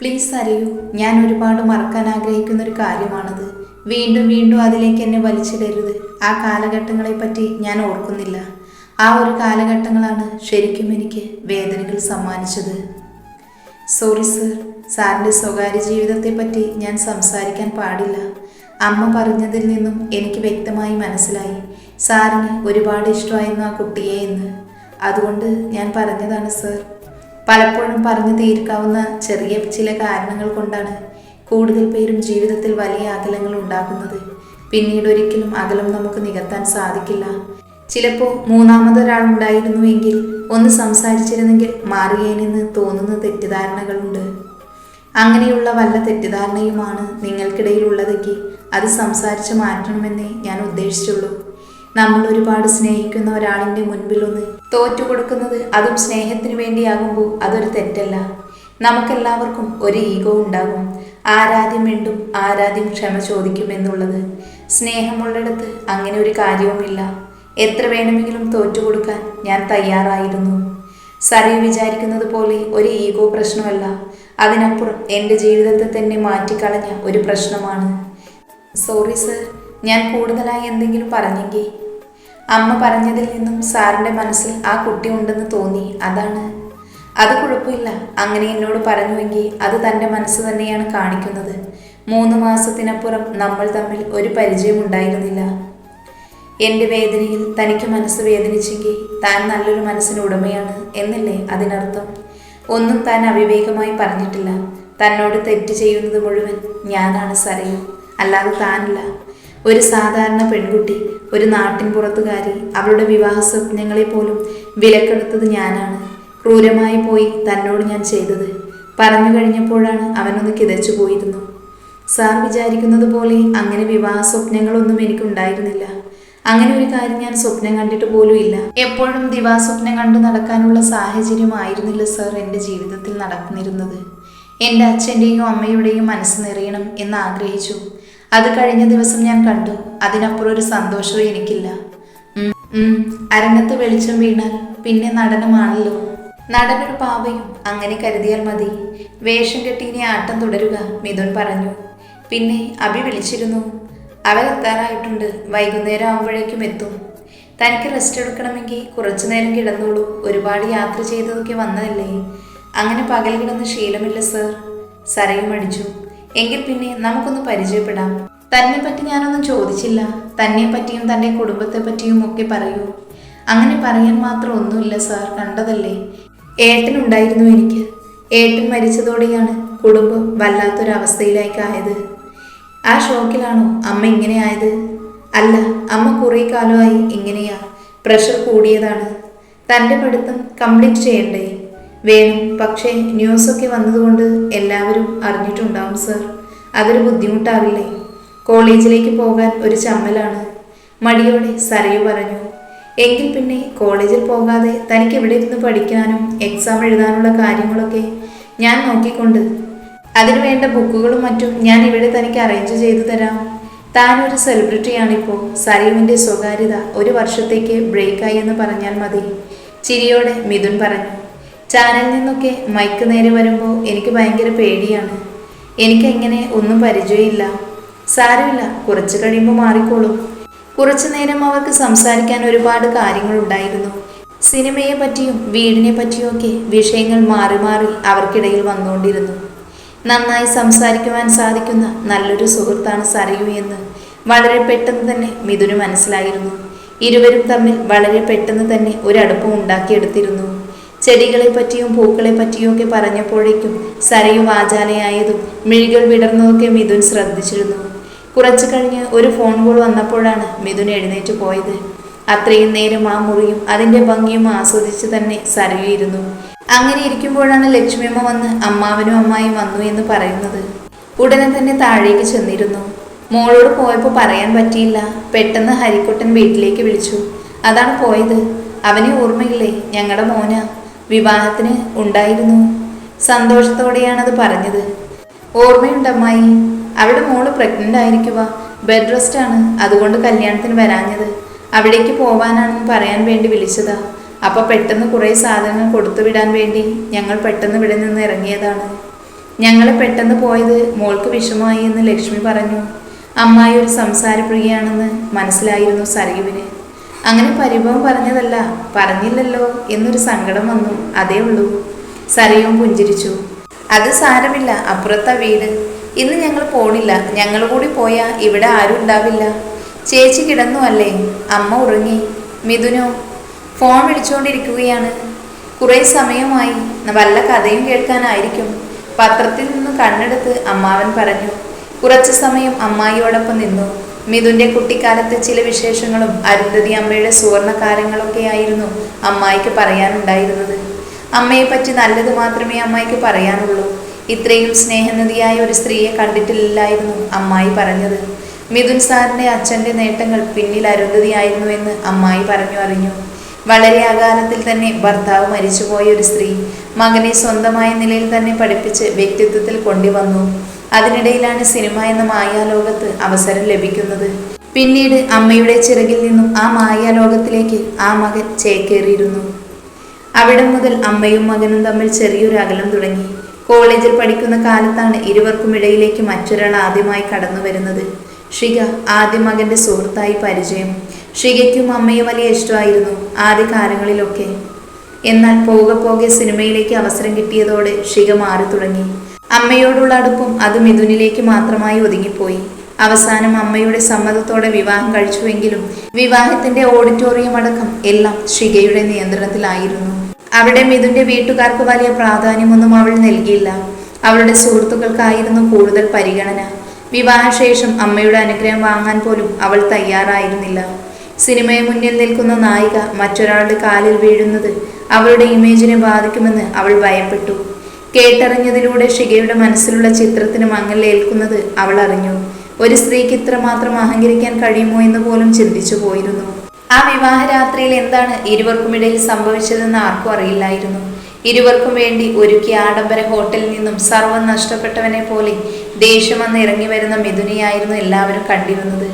Please അറിയൂ ഞാൻ ഒരുപാട് മറക്കാൻ ആഗ്രഹിക്കുന്ന ഒരു കാര്യമാണത്. വീണ്ടും വീണ്ടും അതിലേക്ക് എന്നെ വലിച്ചിടരുത്. ആ കാലഘട്ടങ്ങളെപ്പറ്റി ഞാൻ ഓർക്കുന്നില്ല. ആ ഒരു കാലഘട്ടങ്ങളാണ് ശരിക്കും എനിക്ക് വേദനകൾ സമ്മാനിച്ചത്. സോറി സർ സാറിന്റെ സ്വകാര്യ ജീവിതത്തെപ്പറ്റി ഞാൻ സംസാരിക്കാൻ പാടില്ല. അമ്മ പറഞ്ഞതിൽ നിന്നും എനിക്ക് വ്യക്തമായി മനസ്സിലായി. സാറിന് ഒരുപാട് ഇഷ്ടമായിരുന്നു ആ കുട്ടിയെ എന്ന്. അതുകൊണ്ട് ഞാൻ പറഞ്ഞതാണ് സർ പലപ്പോഴും പറഞ്ഞു തീർക്കാവുന്ന ചെറിയ ചില കാരണങ്ങൾ കൊണ്ടാണ് കൂടുതൽ പേരും ജീവിതത്തിൽ വലിയ അകലങ്ങൾ ഉണ്ടാക്കുന്നത്. പിന്നീട് ഒരിക്കലും അകലം നമുക്ക് നികത്താൻ സാധിക്കില്ല. ചിലപ്പോൾ മൂന്നാമതൊരാൾ മൂന്നാമതൊരാളുണ്ടായിരുന്നുവെങ്കിൽ ഒന്ന് സംസാരിച്ചിരുന്നെങ്കിൽ മാറിയേനെന്ന് തോന്നുന്ന തെറ്റിദ്ധാരണകളുണ്ട്. അങ്ങനെയുള്ള വല്ല തെറ്റിദ്ധാരണയുമാണ് നിങ്ങൾക്കിടയിൽ ഉള്ളതെങ്കിൽ അത് സംസാരിച്ച് മാറ്റണമെന്നേ ഞാൻ ഉദ്ദേശിച്ചുള്ളൂ. നമ്മൾ ഒരുപാട് സ്നേഹിക്കുന്ന ഒരാളിന്റെ മുൻപിൽ ഒന്ന് തോറ്റു കൊടുക്കുന്നത് അതും സ്നേഹത്തിന് വേണ്ടിയാകുമ്പോൾ അതൊരു തെറ്റല്ല. നമുക്കെല്ലാവർക്കും ഒരു ഈഗോ ഉണ്ടാകും. ആരാധ്യം വീണ്ടും ആരാധ്യം ക്ഷമ ചോദിക്കുമെന്നുള്ളത് സ്നേഹമുള്ളിടത്ത് അങ്ങനെ ഒരു കാര്യവുമില്ല. എത്ര വേണമെങ്കിലും തോറ്റുകൊടുക്കാൻ ഞാൻ തയ്യാറായിരുന്നു. സറി വിചാരിക്കുന്നത് പോലെ ഒരു ഈഗോ പ്രശ്നമല്ല. അതിനപ്പുറം എന്റെ ജീവിതത്തെ തന്നെ മാറ്റിക്കളഞ്ഞ ഒരു പ്രശ്നമാണ്. സോറി സർ ഞാൻ കൂടുതലായി എന്തെങ്കിലും പറഞ്ഞെങ്കിൽ അമ്മ പറഞ്ഞതിൽ നിന്നും സാറിന്റെ മനസ്സിൽ ആ കുട്ടി ഉണ്ടെന്ന് തോന്നി. അതാണ്. അത് കുഴപ്പമില്ല. അങ്ങനെ എന്നോട് പറഞ്ഞുവെങ്കിൽ അത് തന്റെ മനസ്സ് തന്നെയാണ് കാണിക്കുന്നത്. മൂന്ന് മാസത്തിനപ്പുറം നമ്മൾ തമ്മിൽ ഒരു പരിചയം ഉണ്ടായിരുന്നില്ല. എന്റെ വേദനയിൽ തനിക്ക് മനസ്സ് വേദനിച്ചെങ്കിൽ താൻ നല്ലൊരു മനസ്സിന് ഉടമയാണ് എന്നല്ലേ അതിനർത്ഥം? ഒന്നും താൻ അവിവേകമായി പറഞ്ഞിട്ടില്ല. തന്നോട് തെറ്റ് ചെയ്യുന്നത് മുഴുവൻ ഞാനാണ് സരയു. അല്ലാതെ താനല്ല. ഒരു സാധാരണ പെൺകുട്ടി ഒരു നാട്ടിൻ പുറത്തുകാരി അവളുടെ വിവാഹ സ്വപ്നങ്ങളെ പോലും വിലക്കെടുത്തത് ഞാനാണ്. ക്രൂരമായി പോയി തന്നോട് ഞാൻ ചെയ്തത്. പറഞ്ഞു കഴിഞ്ഞപ്പോഴാണ് അവനൊന്ന് കിതച്ചു പോയിരുന്നു. സാർ വിചാരിക്കുന്നത് പോലെ അങ്ങനെ വിവാഹ സ്വപ്നങ്ങളൊന്നും എനിക്കുണ്ടായിരുന്നില്ല. അങ്ങനെ ഒരു കാര്യം ഞാൻ സ്വപ്നം കണ്ടിട്ട് പോലും ഇല്ല. എപ്പോഴും ദിവാസ്വപ്നം കണ്ടു നടക്കാനുള്ള സാഹചര്യമായിരുന്നില്ല സാർ എന്റെ ജീവിതത്തിൽ നടന്നിരുന്നത്. എന്റെ അച്ഛന്റെയും അമ്മയുടെയും മനസ്സ് നിറയണം എന്ന് ആഗ്രഹിച്ചു. അത് കഴിഞ്ഞ ദിവസം ഞാൻ കണ്ടു. അതിനപ്പുറം ഒരു സന്തോഷവും എനിക്കില്ല. അരങ്ങത്ത് വെളിച്ചം വീണാൽ പിന്നെ നടനമാണല്ലോ. നടനൊരു പാവയും അങ്ങനെ കരുതിയാൽ മതി. വേഷം കെട്ടി ഇനി ആട്ടം തുടരുക മിഥുൻ പറഞ്ഞു. പിന്നെ അഭി വിളിച്ചിരുന്നു. അവരെത്താറായിട്ടുണ്ട് വൈകുന്നേരം ആകുമ്പോഴേക്കും എത്തും. തനിക്ക് റെസ്റ്റ് എടുക്കണമെങ്കിൽ കുറച്ചു നേരം കിടന്നോളൂ. ഒരുപാട് യാത്ര ചെയ്തതൊക്കെ വന്നതല്ലേ? അങ്ങനെ പകൽ കിടന്ന് ശീലമില്ല സർ സരയും അടിച്ചു എങ്കിൽ പിന്നെ നമുക്കൊന്ന് പരിചയപ്പെടാം. തന്നെ പറ്റി ഞാനൊന്നും ചോദിച്ചില്ല. തന്നെ പറ്റിയും തന്റെ കുടുംബത്തെ പറ്റിയും ഒക്കെ പറയൂ. അങ്ങനെ പറയാൻ മാത്രം ഒന്നുമില്ല സാർ കണ്ടതല്ലേ? ഏട്ടനുണ്ടായിരുന്നു എനിക്ക്. ഏട്ടൻ മരിച്ചതോടെയാണ് കുടുംബം വല്ലാത്തൊരവസ്ഥയിലേക്കായത് ആ ഷോക്കിലാണോ അമ്മ ഇങ്ങനെ ആയത്? അല്ല അമ്മ കുറേ കാലമായി ഇങ്ങനെയാ. പ്രഷർ കൂടിയതാണ്. തന്റെ പഠിത്തം കംപ്ലീറ്റ് ചെയ്യണ്ടേ? വേണം. പക്ഷേ ന്യൂസൊക്കെ വന്നതുകൊണ്ട് എല്ലാവരും അറിഞ്ഞിട്ടുണ്ടാവും സർ. അതൊരു ബുദ്ധിമുട്ടാവില്ലേ? കോളേജിലേക്ക് പോകാൻ ഒരു ചമ്മലാണ്. മടിയോടെ സരയു പറഞ്ഞു എങ്കിൽ പിന്നെ കോളേജിൽ പോകാതെ തനിക്ക് ഇവിടെ ഇരുന്ന് പഠിക്കാനും എക്സാം എഴുതാനുള്ള കാര്യങ്ങളൊക്കെ ഞാൻ നോക്കിക്കൊണ്ട്. അതിനു വേണ്ട ബുക്കുകളും മറ്റും ഞാൻ ഇവിടെ തനിക്ക് അറേഞ്ച് ചെയ്തു തരാം. താനൊരു സെലിബ്രിറ്റിയാണിപ്പോൾ സറിയുവിന്റെ സ്വകാര്യത ഒരു വർഷത്തേക്ക് ബ്രേക്കായി എന്ന് പറഞ്ഞാൽ മതി. ചിരിയോടെ മിഥുൻ പറഞ്ഞു ചാനലിൽ നിന്നൊക്കെ മൈക്ക് നേരെ വരുമ്പോൾ എനിക്ക് ഭയങ്കര പേടിയാണ്. എനിക്കെങ്ങനെ ഒന്നും പരിചയമില്ല. സാരമില്ല കുറച്ച് കഴിയുമ്പോൾ മാറിക്കോളും. കുറച്ചു നേരം അവർക്ക് സംസാരിക്കാൻ ഒരുപാട് കാര്യങ്ങൾ ഉണ്ടായിരുന്നു. സിനിമയെ പറ്റിയും വീടിനെ പറ്റിയും ഒക്കെ വിഷയങ്ങൾ മാറി മാറി അവർക്കിടയിൽ വന്നുകൊണ്ടിരുന്നു. നന്നായി സംസാരിക്കുവാൻ സാധിക്കുന്ന നല്ലൊരു സുഹൃത്താണ് സരയു എന്ന് വളരെ പെട്ടെന്ന് തന്നെ മിഥുന് മനസ്സിലായിരുന്നു. ഇരുവരും തമ്മിൽ വളരെ പെട്ടെന്ന് തന്നെ ഒരടുപ്പം ഉണ്ടാക്കിയെടുത്തിരുന്നു. ചെടികളെ പറ്റിയും പൂക്കളെ പറ്റിയും ഒക്കെ പറഞ്ഞപ്പോഴേക്കും സരയു വാചാലയായതും മിഴികൾ വിടർന്നതൊക്കെ മിഥുൻ ശ്രദ്ധിച്ചിരുന്നു. കുറച്ചു കഴിഞ്ഞ് ഒരു ഫോൺ കോൾ വന്നപ്പോഴാണ് മിഥുൻ എഴുന്നേറ്റ് പോയത്. അത്രയും നേരം ആ മുറിയും അതിന്റെ ഭംഗിയും ആസ്വദിച്ച് തന്നെ സരയു ഇരുന്നു. അങ്ങനെ ഇരിക്കുമ്പോഴാണ് ലക്ഷ്മിയമ്മ വന്ന് അമ്മാവനും അമ്മായും വന്നു എന്ന് പറയുന്നത്. ഉടനെ തന്നെ താഴേക്ക് ചെന്നിരുന്നു. മോളോട് പോയപ്പോൾ പറയാൻ പറ്റിയില്ല. പെട്ടെന്ന് ഹരിക്കുട്ടൻ വീട്ടിലേക്ക് വിളിച്ചു. അതാണ് പോയത്. അവനെ ഓർമ്മയില്ലേ? ഞങ്ങളുടെ മോന. വിവാഹത്തിന് ഉണ്ടായിരുന്നു. സന്തോഷത്തോടെയാണത് പറഞ്ഞത്. ഓർമ്മയുണ്ട് അമ്മായി അവിടെ മോൾ പ്രഗ്നന്റ് ആയിരിക്കുക. ബെഡ് റെസ്റ്റ് ആണ് അതുകൊണ്ട് കല്യാണത്തിന് വരാഞ്ഞത്. അവിടേക്ക് പോവാനാണെന്ന് പറയാൻ വേണ്ടി വിളിച്ചതാ. അപ്പൊ പെട്ടെന്ന് കുറേ സാധനങ്ങൾ കൊടുത്തു വിടാൻ വേണ്ടി ഞങ്ങൾ പെട്ടെന്ന് ഇവിടെ നിന്ന് ഇറങ്ങിയതാണ്. ഞങ്ങളെ പെട്ടെന്ന് പോയത് മോൾക്ക് വിഷമമായി എന്ന് ലക്ഷ്മി പറഞ്ഞു. അമ്മായി ഒരു സംസാരപ്രിയയാണെന്ന് മനസ്സിലായിരുന്നു സരയുവിന്. അങ്ങനെ പരിഭവം പറഞ്ഞതല്ല. പറഞ്ഞില്ലല്ലോ എന്നൊരു സങ്കടം വന്നു. അതേ ഉള്ളൂ. സരയും പുഞ്ചിരിച്ചു. അത് സാരമില്ല. അപ്പുറത്താ വീട്. ഇന്ന് ഞങ്ങൾ പോണില്ല. ഞങ്ങൾ കൂടി പോയാൽ ഇവിടെ ആരും ഉണ്ടാവില്ല. ചേച്ചി കിടന്നു അല്ലേ? അമ്മ ഉറങ്ങി. മിഥുനോ ഫോൺ വിളിച്ചുകൊണ്ടിരിക്കുകയാണ് കുറേ സമയമായി. വല്ല കഥയും കേൾക്കാനായിരിക്കും. പത്രത്തിൽ നിന്ന് കണ്ണെടുത്ത് അമ്മാവൻ പറഞ്ഞു. കുറച്ചു സമയം അമ്മായിയോടൊപ്പം നിന്നു. മിഥുന്റെ കുട്ടിക്കാലത്തെ ചില വിശേഷങ്ങളും അരുന്ധതി അമ്മയുടെ സുവർണകാലങ്ങളൊക്കെയായിരുന്നു അമ്മായിക്ക് പറയാനുണ്ടായിരുന്നത്. അമ്മയെ പറ്റി നല്ലത് മാത്രമേ അമ്മായിക്ക് പറയാനുള്ളൂ. ഇത്രയും സ്നേഹനദിയായ ഒരു സ്ത്രീയെ കണ്ടിട്ടില്ലായിരുന്നു അമ്മായി പറഞ്ഞത്. മിഥുൻ സാറിന്റെ അച്ഛന്റെ നേട്ടങ്ങൾ പിന്നിൽ അരുന്ധതിയായിരുന്നു എന്ന് അമ്മായി പറഞ്ഞു അറിഞ്ഞു. വളരെ അകാലത്തിൽ തന്നെ ഭർത്താവ് മരിച്ചുപോയ ഒരു സ്ത്രീ മകനെ സ്വന്തമായ നിലയിൽ തന്നെ പഠിപ്പിച്ച് വ്യക്തിത്വത്തിൽ കൊണ്ടുവന്നു. അതിനിടയിലാണ് സിനിമ എന്ന മായാലോകത്ത് അവസരം ലഭിക്കുന്നത്. പിന്നീട് അമ്മയുടെ ചിറകിൽ നിന്നും ആ മായാലോകത്തിലേക്ക് ആ മകൻ ചേക്കേറിയിരുന്നു. അവിടെ മുതൽ അമ്മയും മകനും തമ്മിൽ ചെറിയൊരു അകലം തുടങ്ങി. കോളേജിൽ പഠിക്കുന്ന കാലത്താണ് ഇരുവർക്കും ഇടയിലേക്ക് മറ്റൊരാൾ ആദ്യമായി കടന്നു വരുന്നത്. ഷിക ആദ്യ മകന്റെ സുഹൃത്തായി പരിചയം. ഷികയ്ക്കും അമ്മയും വലിയ ഇഷ്ടമായിരുന്നു ആദ്യ കാലങ്ങളിലൊക്കെ എന്നാൽ പോകെ പോകെ സിനിമയിലേക്ക് അവസരം കിട്ടിയതോടെ ഷിക മാറി തുടങ്ങി അമ്മയോടുള്ള അടുപ്പം അത് മിഥുനിലേക്ക് മാത്രമായി ഒതുങ്ങിപ്പോയി. അവസാനം അമ്മയുടെ സമ്മതത്തോടെ വിവാഹം കഴിച്ചുവെങ്കിലും വിവാഹത്തിന്റെ ഓഡിറ്റോറിയം അടക്കം എല്ലാം ഷികയുടെ നിയന്ത്രണത്തിലായിരുന്നു. അവിടെ മിഥുന്റെ വീട്ടുകാർക്ക് വലിയ പ്രാധാന്യമൊന്നും അവൾ നൽകിയില്ല. അവളുടെ സുഹൃത്തുക്കൾക്കായിരുന്നു കൂടുതൽ പരിഗണന. വിവാഹശേഷം അമ്മയുടെ അനുഗ്രഹം വാങ്ങാൻ പോലും അവൾ തയ്യാറായിരുന്നില്ല. സിനിമയെ മുന്നിൽ നിൽക്കുന്ന നായിക മറ്റൊരാളുടെ കാലിൽ വീഴുന്നത് അവളുടെ ഇമേജിനെ ബാധിക്കുമെന്ന് അവൾ ഭയപ്പെട്ടു. കേട്ടറിഞ്ഞതിലൂടെ ഷികയുടെ മനസ്സിലുള്ള ചിത്രത്തിന് മങ്ങലേൽക്കുന്നത് അവൾ അറിഞ്ഞു. ഒരു സ്ത്രീക്ക് ഇത്രമാത്രം അഹങ്കരിക്കാൻ കഴിയുമോ എന്ന് പോലും ചിന്തിച്ചു പോയിരുന്നു. ആ വിവാഹ രാത്രിയിൽ എന്താണ് ഇരുവർക്കുമിടയിൽ സംഭവിച്ചതെന്ന് ആർക്കും അറിയില്ലായിരുന്നു. ഇരുവർക്കും വേണ്ടി ഒരുക്കിയ ആഡംബര ഹോട്ടലിൽ നിന്നും സർവം നഷ്ടപ്പെട്ടവനെ പോലെ ദേഷ്യം വന്ന് ഇറങ്ങി വരുന്ന മിഥുനെയായിരുന്നു എല്ലാവരും കണ്ടിരുന്നത്.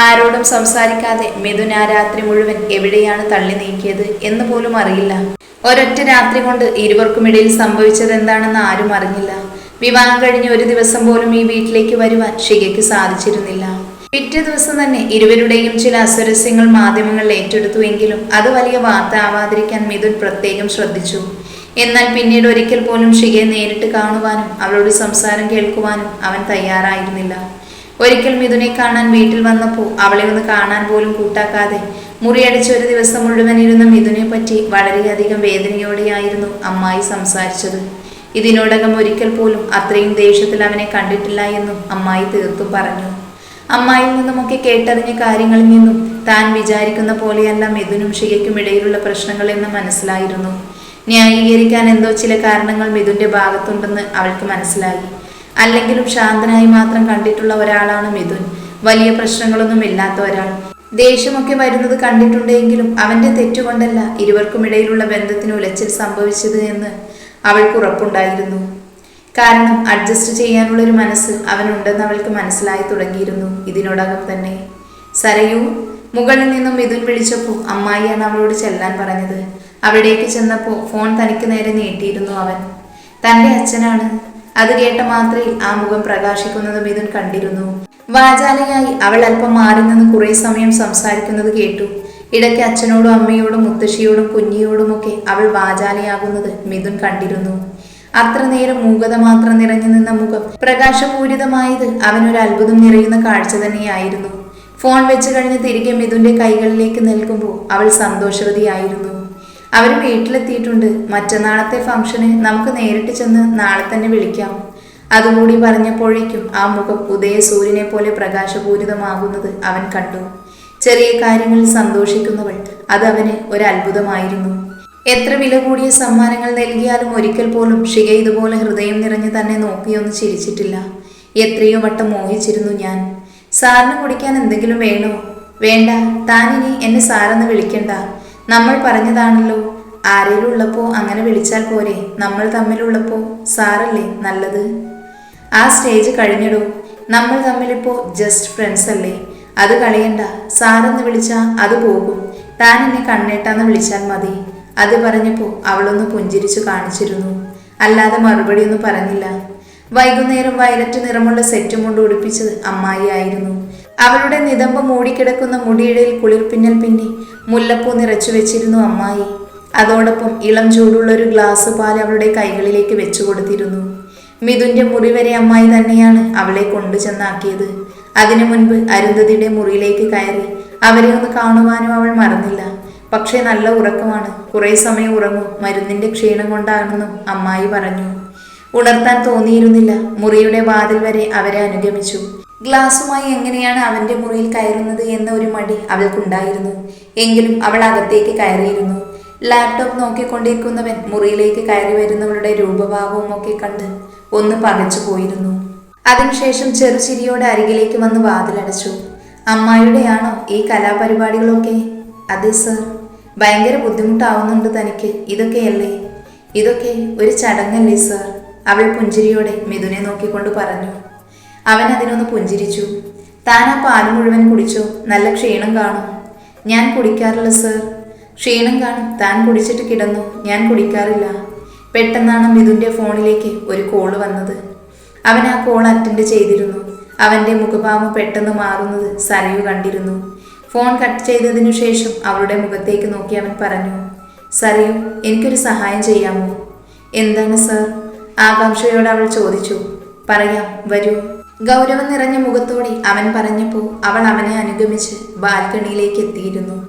ആരോടും സംസാരിക്കാതെ മിഥുൻ ആ രാത്രി മുഴുവൻ എവിടെയാണ് തള്ളി നീക്കിയത് എന്ന് പോലും അറിയില്ല. ഒരൊറ്റ രാത്രി കൊണ്ട് ഇരുവർക്കുമിടയിൽ സംഭവിച്ചത് എന്താണെന്ന് ആരും അറിഞ്ഞില്ല. വിവാഹം കഴിഞ്ഞ് ഒരു ദിവസം പോലും ഈ വീട്ടിലേക്ക് വരുവാൻ ഷികയ്ക്ക് സാധിച്ചിരുന്നില്ല. പിറ്റേ ദിവസം തന്നെ ഇരുവരുടെയും ചില അസ്വരസ്യങ്ങൾ മാധ്യമങ്ങൾ ഏറ്റെടുത്തുവെങ്കിലും അത് വലിയ വാർത്ത ആവാതിരിക്കാൻ മിഥുൻ പ്രത്യേകം ശ്രദ്ധിച്ചു. എന്നാൽ പിന്നീട് ഒരിക്കൽ പോലും ഷികയെ നേരിട്ട് കാണുവാനും അവളുടെ സംസാരം കേൾക്കുവാനും അവൻ തയ്യാറായിരുന്നില്ല. ഒരിക്കൽ മിഥുനെ കാണാൻ വീട്ടിൽ വന്നപ്പോൾ അവളെ ഒന്ന് കാണാൻ പോലും കൂട്ടാക്കാതെ മുറിയടിച്ച ഒരു ദിവസം മുഴുവൻ ഇരുന്ന മിഥുനെ പറ്റി വളരെയധികം വേദനയോടെയായിരുന്നു അമ്മായി സംസാരിച്ചത്. ഇതിനോടകം ഒരിക്കൽ പോലും അത്രയും ദേഷ്യത്തിൽ അവനെ കണ്ടിട്ടില്ല എന്നും അമ്മായി തീർത്തും പറഞ്ഞു. അമ്മായിൽ നിന്നുമൊക്കെ കേട്ടറിഞ്ഞ കാര്യങ്ങളിൽ നിന്നും താൻ വിചാരിക്കുന്ന പോലെയല്ല മിഥുനും ഷികയ്ക്കും ഇടയിലുള്ള പ്രശ്നങ്ങൾ എന്ന് മനസ്സിലായിരുന്നു. ന്യായീകരിക്കാൻ എന്തോ ചില കാരണങ്ങൾ മിഥുന്റെ ഭാഗത്തുണ്ടെന്ന് അവൾക്ക് മനസ്സിലായി. അല്ലെങ്കിലും ശാന്തനായി മാത്രം കണ്ടിട്ടുള്ള ഒരാളാണ് മിഥുൻ. വലിയ പ്രശ്നങ്ങളൊന്നും ഇല്ലാത്ത ഒരാൾ. ദേഷ്യമൊക്കെ വരുന്നത് കണ്ടിട്ടുണ്ടെങ്കിലും അവന്റെ തെറ്റുകൊണ്ടല്ല ഇരുവർക്കും ഇടയിലുള്ള ബന്ധത്തിന് ഉലച്ചിൽ സംഭവിച്ചത് എന്ന് അവൾക്ക് ഉറപ്പുണ്ടായിരുന്നു. കാരണം അഡ്ജസ്റ്റ് ചെയ്യാനുള്ള ഒരു മനസ്സ് അവനുണ്ടെന്ന് അവൾക്ക് മനസ്സിലായി തുടങ്ങിയിരുന്നു ഇതിനോടകം തന്നെ. സരയു മുകളിൽ നിന്നും മിഥുൻ വിളിച്ചപ്പോൾ അമ്മായിയാണ് അവളോട് ചെല്ലാൻ പറഞ്ഞത്. അവിടേക്ക് ചെന്നപ്പോൾ ഫോൺ തനിക്ക് നേരെ നീട്ടിയിരുന്നു അവൻ. തന്റെ അച്ഛനാണ്. അത് കേട്ട മാത്രയിൽ ആ മുഖം പ്രകാശിക്കുന്നത് മിഥുൻ കണ്ടിരുന്നു. വാചാലയായി അവൾ അല്പം മാറി നിന്ന് കുറേ സമയം സംസാരിക്കുന്നത് കേട്ടു. ഇടയ്ക്ക് അച്ഛനോടും അമ്മയോടും മുത്തശ്ശിയോടും കുഞ്ഞിയോടുമൊക്കെ അവൾ വാചാലയാകുന്നത് മിഥുൻ കണ്ടിരുന്നു. അത്ര നേരം മൂകത മാത്രം നിറഞ്ഞു നിന്ന മുഖം പ്രകാശപൂരിതമായത് അവനൊരു അത്ഭുതം നിറയുന്ന കാഴ്ച തന്നെയായിരുന്നു. ഫോൺ വെച്ച് കഴിഞ്ഞ് തിരികെ മിഥുന്റെ കൈകളിലേക്ക് നിൽക്കുമ്പോൾ അവൾ സന്തോഷവതിയായിരുന്നു. അവർ വീട്ടിലെത്തിയിട്ടുണ്ട്. മറ്റന്നാളത്തെ ഫംഗ്ഷന് നമുക്ക് നേരിട്ട് ചെന്ന് നാളെ തന്നെ വിളിക്കാം. അതുകൂടി പറഞ്ഞപ്പോഴേക്കും ആ മുഖം ഉദയസൂര്യനെ പോലെ പ്രകാശപൂരിതമാകുന്നത് അവൻ കണ്ടു. ചെറിയ കാര്യങ്ങളിൽ സന്തോഷിക്കുന്നവൾ അത് അവന് ഒരു അത്ഭുതമായിരുന്നു എത്ര വില കൂടിയ സമ്മാനങ്ങൾ നൽകിയാലും ഒരിക്കൽ പോലും ഷിക ഇതുപോലെ ഹൃദയം നിറഞ്ഞ് തന്നെ നോക്കിയൊന്ന് ചിരിച്ചിട്ടില്ല. എത്രയോ വട്ടം മോഹിച്ചിരുന്നു ഞാൻ. സാറിന് കുടിക്കാൻ എന്തെങ്കിലും വേണോ? വേണ്ട. താനിനി എന്നെ സാറെന്ന് വിളിക്കണ്ട. നമ്മൾ പറഞ്ഞതാണല്ലോ. ആരേലും ഉള്ളപ്പോ അങ്ങനെ വിളിച്ചാൽ പോരെ. നമ്മൾ തമ്മിലുള്ളപ്പോൾ സാറല്ലേ നല്ലത്? ആ സ്റ്റേജ് കഴിഞ്ഞിടൂ. നമ്മൾ തമ്മിലിപ്പോ ജസ്റ്റ് ഫ്രണ്ട്സ് അല്ലേ. അത് കളയണ്ട. സാറെന്ന് വിളിച്ചാൽ അത് പോകും. താൻ എന്നെ കണ്ണേട്ടാന്ന് വിളിച്ചാൽ മതി. അത് പറഞ്ഞപ്പോൾ അവളൊന്ന് പുഞ്ചിരിച്ചു കാണിച്ചിരുന്നു. അല്ലാതെ മറുപടിയൊന്നും പറഞ്ഞില്ല. വൈകുന്നേരം വയലറ്റ് നിറമുള്ള സെറ്റും കൊണ്ട് ഉടുപ്പിച്ചത് അമ്മായി ആയിരുന്നു. അവളുടെ നിതമ്പ് മൂടിക്കിടക്കുന്ന മുടിയിടയിൽ കുളിർപ്പിന്നൽ പിന്നി മുല്ലപ്പൂ നിറച്ചു വെച്ചിരുന്നു അമ്മായി. അതോടൊപ്പം ഇളം ചൂടുള്ള ഒരു ഗ്ലാസ് പാൽ അവളുടെ കൈകളിലേക്ക് വെച്ചു കൊടുത്തിരുന്നു. മിഥുന്റെ മുറി വരെ അമ്മായി തന്നെയാണ് അവളെ കൊണ്ടുചെന്നാക്കിയത് അതിനു മുൻപ് അരുന്ധതിയുടെ മുറിയിലേക്ക് കയറി അവരെ ഒന്ന് കാണുവാനും അവൾ മറന്നില്ല. പക്ഷേ നല്ല ഉറക്കമാണ്. കുറേ സമയം ഉറങ്ങും. മരുന്നിന്റെ ക്ഷീണം കൊണ്ടാണെന്നും അമ്മായി പറഞ്ഞു. ഉണർത്താൻ തോന്നിയിരുന്നില്ല. മുറിയുടെ വാതിൽ വരെ അവരെ അനുഗമിച്ചു. ഗ്ലാസുമായി എങ്ങനെയാണ് അവന്റെ മുറിയിൽ കയറുന്നത് എന്ന ഒരു മടി അവൾക്കുണ്ടായിരുന്നു. എങ്കിലും അവൾ അകത്തേക്ക് കയറിയിരുന്നു. ലാപ്ടോപ്പ് നോക്കിക്കൊണ്ടിരിക്കുന്നവൻ മുറിയിലേക്ക് കയറി വരുന്നവളുടെ രൂപഭാവവും ഒക്കെ കണ്ട് ഒന്ന് പകച്ചു പോയിരുന്നു. അതിനുശേഷം ചെറുചിരിയോടെ അരികിലേക്ക് വന്ന് വാതിലടച്ചു. അമ്മായിയുടെയാണോ ഈ കലാപരിപാടികളൊക്കെ? അതെ സർ. ഭയങ്കര ബുദ്ധിമുട്ടാവുന്നുണ്ട് തനിക്ക്. ഇതൊക്കെയല്ലേ? ഇതൊക്കെ ഒരു ചടങ്ങല്ലേ സർ? അവൾ പുഞ്ചിരിയോടെ മിഥുനെ നോക്കിക്കൊണ്ട് പറഞ്ഞു. അവൻ അതിനൊന്ന് പുഞ്ചിരിച്ചു. താൻ ആ പാൽ മുഴുവൻ കുടിച്ചോ? നല്ല ക്ഷീണം കാണും. ഞാൻ കുടിക്കാറില്ല സർ. ക്ഷീണം കാണും. താൻ കുടിച്ചിട്ട് കിടന്നു. ഞാൻ കുടിക്കാറില്ല. പെട്ടെന്നാണ് മിഥുന്റെ ഫോണിലേക്ക് ഒരു കോൾ വന്നത്. അവൻ ആ കോൾ അറ്റൻഡ് ചെയ്തിരുന്നു. അവന്റെ മുഖഭാവം പെട്ടെന്ന് മാറുന്നത് സരയു കണ്ടിരുന്നു. ഫോൺ കട്ട് ചെയ്തതിനു ശേഷം അവളുടെ മുഖത്തേക്ക് നോക്കി അവൻ പറഞ്ഞു സരയു എനിക്കൊരു സഹായം ചെയ്യാമോ? എന്താണ് സർ? ആകാംക്ഷയോട് അവൾ ചോദിച്ചു പറയാം വരൂ. ഗൗരവം നിറഞ്ഞ മുഖത്തോടെ അവൻ പറഞ്ഞപ്പോൾ അവൾ അവനെ അനുഗമിച്ച് ബാൽക്കണിയിലേക്ക് എത്തിയിരുന്നു.